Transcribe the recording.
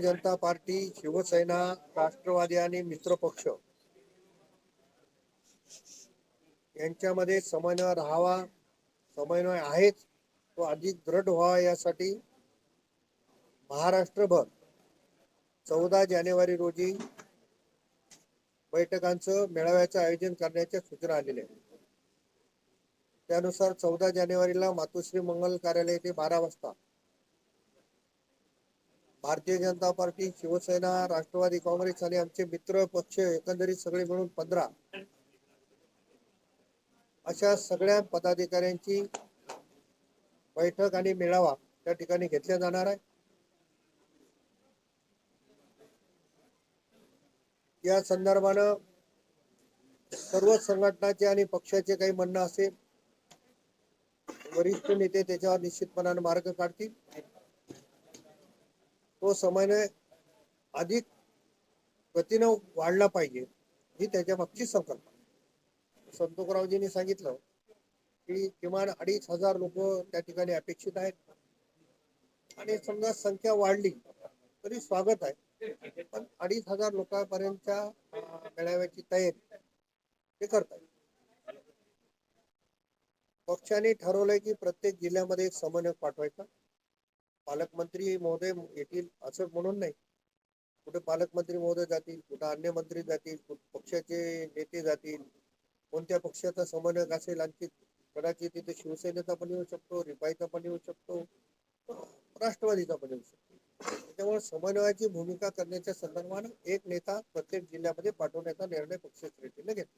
जनता party Shivsena Rashtrawadi आणि मित्र पक्ष यांच्यामध्ये समन्वय राहावा समन्वय आहेच तो अधिक दृढ व्हावा यासाठी महाराष्ट्रभर चौदा जानेवारी रोजी बैठकांचं मेळाव्याचं आयोजन करण्याच्या सूचना आलेल्या आहेत. त्यानुसार चौदा जानेवारीला मातोश्री मंगल कार्यालय येथे बारा वाजता भारतीय जनता पार्टी शिवसेना राष्ट्रवादी काँग्रेस आणि आमचे मित्र पक्ष एकंदरीत सगळे मिळून पंधरा. अशा सगळ्या पदाधिकाऱ्यांची बैठक आणि मेळावा त्या ठिकाणी घेतल्या जाणार आहे. या संदर्भानं सर्व संघटनाचे आणि पक्षाचे काही म्हणणं असेल वरिष्ठ नेते त्याच्यावर निश्चितपणाने मार्ग काढतील. तो समन्वय अधिक गतीनं वाढला पाहिजे ही त्याच्या मागची संकल्पना संतोकरावजींनी सांगितलं की किमान अडीच हजार लोक त्या ठिकाणी अपेक्षित आहेत. आणि समजा संख्या वाढली तरी स्वागत आहे. पण अडीच हजार लोकांपर्यंतच्या मेळाव्याची तयारी ते करतात पक्षाने ठरवलंय की प्रत्येक जिल्ह्यामध्ये एक समन्वयक पाठवायचा. पालकमंत्री महोदय येतील असं म्हणून नाही. कुठे पालकमंत्री महोदय जातील कुठे अन्य मंत्री जातील कुठं पक्षाचे नेते जातील कोणत्या पक्षाचा समन्वयक असेल आणखी कदाचित तिथे शिवसेनेचा पण येऊ शकतो रिपाईचा पण येऊ शकतो राष्ट्रवादीचा पण येऊ शकतो. त्यामुळे समन्वयाची भूमिका करण्याच्या संदर्भानं एक नेता प्रत्येक जिल्ह्यामध्ये पाठवण्याचा निर्णय पक्षश्रेष्ठीने घेतला